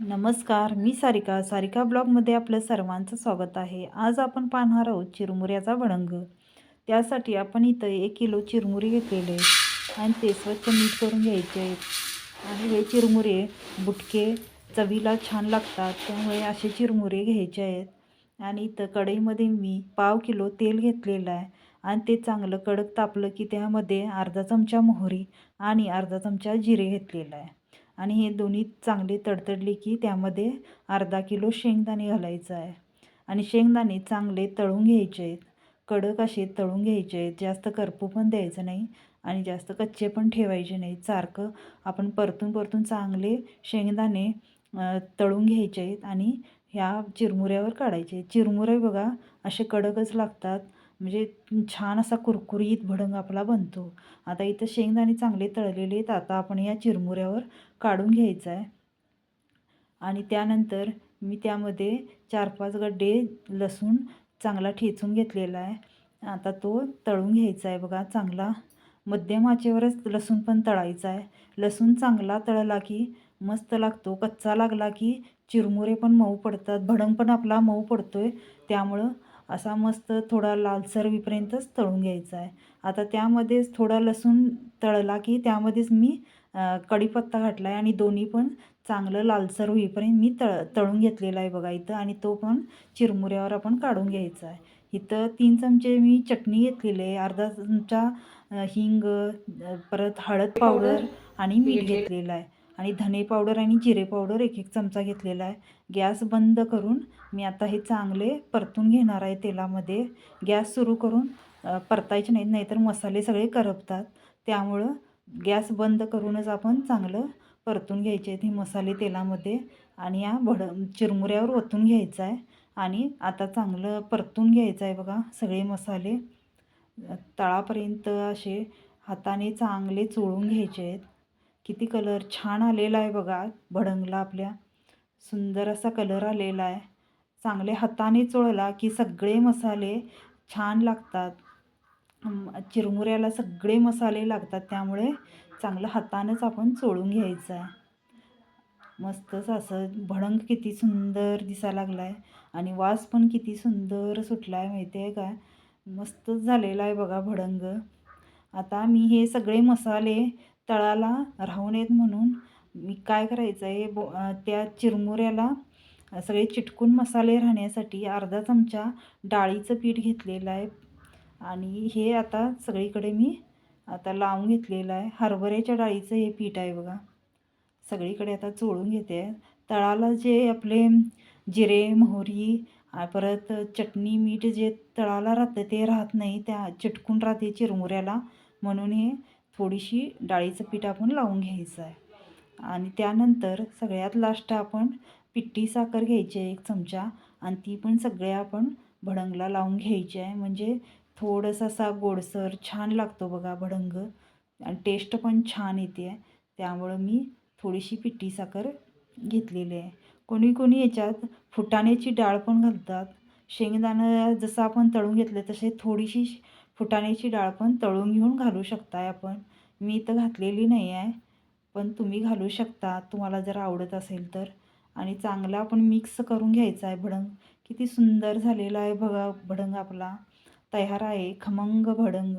नमस्कार मी सारिका. सारिका ब्लॉगमध्ये आपलं सर्वांचं स्वागत आहे. आज आपण पाहणार आहोत चिरमुऱ्याचा भडंग त्यासाठी आपण इथं एक किलो चिरमुरे घेतलेले आहेत आणि ते स्वच्छ मीठ करून घ्यायचे आहेत. आणि हे चिरमुरे बुटके चवीला छान लागतात त्यामुळे असे चिरमुरे घ्यायचे आहेत. आणि इथं कढईमध्ये मी पाव किलो तेल घेतलेलं आहे आणि ते चांगलं कडक तापलं की त्यामध्ये अर्धा चमचा मोहरी आणि अर्धा चमचा जिरे घेतलेला आहे. आणि हे दोन्ही चांगले तडतडले की त्यामध्ये अर्धा किलो शेंगदाणे घालायचं आहे. आणि शेंगदाणे चांगले तळून घ्यायचे आहेत. कडक असे तळून घ्यायचे आहेत. जास्त करपू पण द्यायचं नाही आणि जास्त कच्चे पण ठेवायचे नाही. सारखं आपण परतून परतून चांगले शेंगदाणे तळून घ्यायचे आहेत आणि ह्या चिरमुऱ्यावर काढायचे चिरमुरे बघा असे कडकच लागतात. म्हणजे छान असा कुरकुरीत भडंग आपला बनतो. आता इथं शेंगदाणे चांगले तळलेले आहेत. आता आपण या चिरमुऱ्यावर काढून घ्यायचं आहे. आणि त्यानंतर मी त्यामध्ये चार पाच गड्डे लसूण चांगला ठेचून घेतलेला आहे. आता तो तळून घ्यायचा आहे बघा चांगला. मध्यम आचेवरच लसूण पण तळायचा आहे. लसूण चांगला तळला की मस्त लागतो. कच्चा लागला की चिरमुरे पण मऊ पडतात. भडंग पण आपला मऊ पडतो आहे त्यामुळं असा मस्त थोडा लालसर होईपर्यंतच तळून घ्यायचा आहे. आता त्यामध्येच थोडा लसूण तळला की त्यामध्येच मी कढीपत्ता घातला आहे आणि दोन्ही पण चांगलं लालसर होईपर्यंत मी तळ तळून घेतलेला आहे बघा इथं आणि तो पण चिरमुऱ्यावर आपण काढून घ्यायचा आहे. इथं तीन चमचे मी चटणी घेतलेली आहे अर्धा चमचा हिंग परत हळद पावडर आणि मीठ घेतलेलं आहे. आणि धने पावडर आणि जिरे पावडर एक एक चमचा घेतलेला आहे. गॅस बंद करून मी आता हे चांगले परतून घेणार आहे तेलामध्ये. गॅस सुरू करून परतायचे नाहीत नाहीतर मसाले सगळे करपतात. त्यामुळं गॅस बंद करूनच आपण चांगलं परतून घ्यायचे आहेत हे मसाले तेलामध्ये आणि या भड चिरमुऱ्यावर ओतून घ्यायचं आहे. आणि आता चांगलं परतून घ्यायचं आहे बघा सगळे मसाले. तळापर्यंत असे हाताने चांगले चोळून घ्यायचे आहेत. किती कलर छान आलेला आहे बघा. भडंगला आपल्या. सुंदर असा कलर आलेला आहे. चांगले हाताने चोळला की सगळे मसाले छान लागतात. चिरमुऱ्याला सगळे मसाले लागतात. त्यामुळे चांगलं हातानंच आपण चोळून घ्यायचं आहे. मस्तच असं भडंग किती सुंदर दिसायला लागला आहे आणि वास पण किती सुंदर सुटला आहे माहिती आहे का? मस्तच झालेला आहे बघा भडंग. आता मी हे सगळे मसाले तळाला राहू नयेत म्हणून मी काय करायचं आहे बो त्या चिरमुऱ्याला सगळे चिटकून मसाले राहण्यासाठी अर्धा चमचा डाळीचं पीठ घेतलेलं आहे. आणि हे आता सगळीकडे मी आता लावून घेतलेलं आहे. हरभऱ्याच्या डाळीचं हे पीठ आहे बघा. सगळीकडे आता चोळून घेते तळाला जे आपले जिरे मोहरी परत चटणी मीठ जे तळाला राहतं ते राहत नाही. त्या चिटकून राहते चिरमुऱ्याला. म्हणून हे थोडीशी डाळीचं पीठ आपण लावून घ्यायचं आहे. आणि त्यानंतर सगळ्यात लास्ट आपण पिट्टी साखर घ्यायची आहे एक चमचा आणि ती पण सगळ्या आपण भडंगला लावून घ्यायची आहे. म्हणजे थोडंसं असा गोडसर छान लागतो बघा भडंग. आणि टेस्ट पण छान येते आहे. त्यामुळं मी थोडीशी पिट्टी साखर घेतलेली आहे. कोणी कोणी याच्यात फुटाण्याची डाळ पण घालतात. शेंगदाणं जसं आपण तळून घेतलं तसे थोडीशी फुटाण्याची डाळ पण तळून घेऊन घालू शकताय आपण. मी तर घातलेली नाही आहे पण तुम्ही घालू शकता. तुम्हाला जर आवडत असेल तर. आणि चांगला आपण मिक्स करून घ्यायचा आहे भडंग. किती सुंदर झालेला आहे बघा भडंग आपला. तयार आहे खमंग भडंग.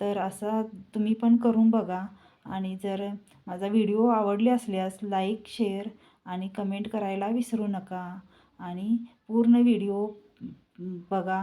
तर असा तुम्ही पण करून बघा. आणि जर माझा व्हिडिओ आवडले असल्यास लाईक शेअर आणि कमेंट करायला विसरू नका. आणि पूर्ण व्हिडिओ बघा.